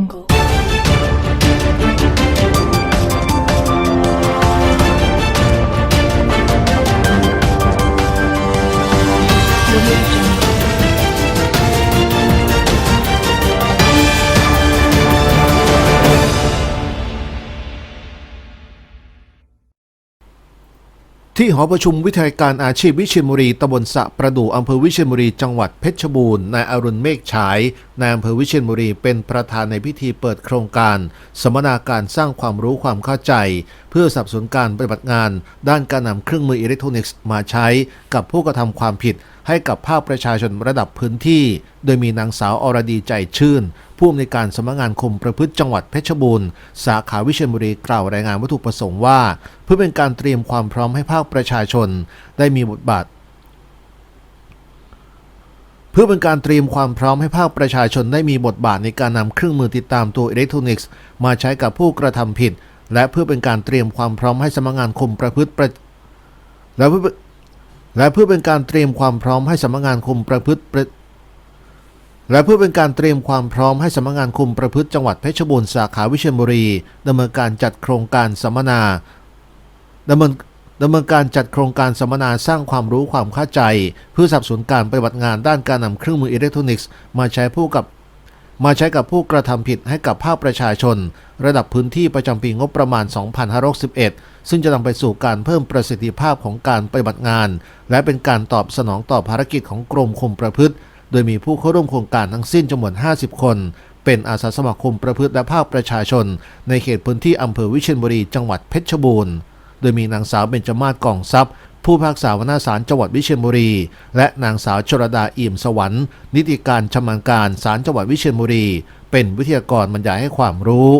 jungle. ที่หอประชุมวิทยาการอาชีพวิเชียรบุรีตำบลสะประดู่อำเภอวิเชียรบุรีจังหวัดเพชรบูรณ์นายอรุณเมฆฉายนายอำเภอวิเชียรบุรีเป็นประธานในพิธีเปิดโครงการ สมนาการสร้างความรู้ความเข้าใจเพื่อสนับสนุนการปฏิบัติงาน ด้านการนำเครื่องมืออิเล็กทรอนิกส์มาใช้กับผู้กระทำความผิด ให้กับภาคประชาชนระดับพื้นที่ โดยมีนางสาวอรดีใจชื่น ผู้อำนวยการสำนักงานคุมประพฤติจังหวัดเพชรบูรณ์ สาขาวิเชียรบุรีกล่าวรายงานวัตถุประสงค์ว่า เพื่อเป็นการเตรียมความพร้อมให้ภาคประชาชน ได้มีบทบาทเพื่อเป็นการเตรียมความพร้อมให้ภาคประชาชนได้มีบทบาทในการนำเครื่องมือติดตามตัวอิเล็กทรอนิกส์ มาใช้กับผู้กระทำผิด และเพื่อเป็นการเตรียมความพร้อมให้สำนักงานคุมประพฤติประและเพื่อและเพื่อเป็นการเตรียมความพร้อมให้สำนักงานคุมประพฤติประและเพื่อเป็นการเตรียมความพร้อมให้สำนักงานคุมประพฤติจังหวัดเพชรบูรณ์สาขาวิเชียรบุรีดำเนินการจัดโครงการสัมมนาดำเนินดำเนินการจัดโครงการสัมมนาสร้างความรู้ความเข้าใจ เพื่อสนับสนุนการปฏิบัติงานด้านการนำเครื่องมืออิเล็กทรอนิกส์ มาใช้ผู้กับ มาใช้กับผู้กระทำผิดให้กับภาคประชาชน ระดับพื้นที่ประจำปีงบประมาณ 2561 ซึ่งจะนำไปสู่การเพิ่มประสิทธิภาพของการปฏิบัติงาน และเป็นการตอบสนองต่อภารกิจของกรมคุมประพฤติ โดยมีผู้เข้าร่วมโครงการทั้งสิ้นจำนวน 50 คน เป็นอาสาสมัครคุมประพฤติและภาคประชาชน ในเขตพื้นที่อำเภอวิเชียรบุรีจังหวัดเพชรบูรณ์โดยมีนางสาวเบญจมาศกองทรัพย์ ผู้พิพากษาวนาศาลจังหวัดวิเชียรบุรี และนางสาวชรดาเอี่ยมสวรรค์ นิติการชำนาญการศาลจังหวัดวิเชียรบุรี เป็นวิทยากรบรรยายให้ความรู้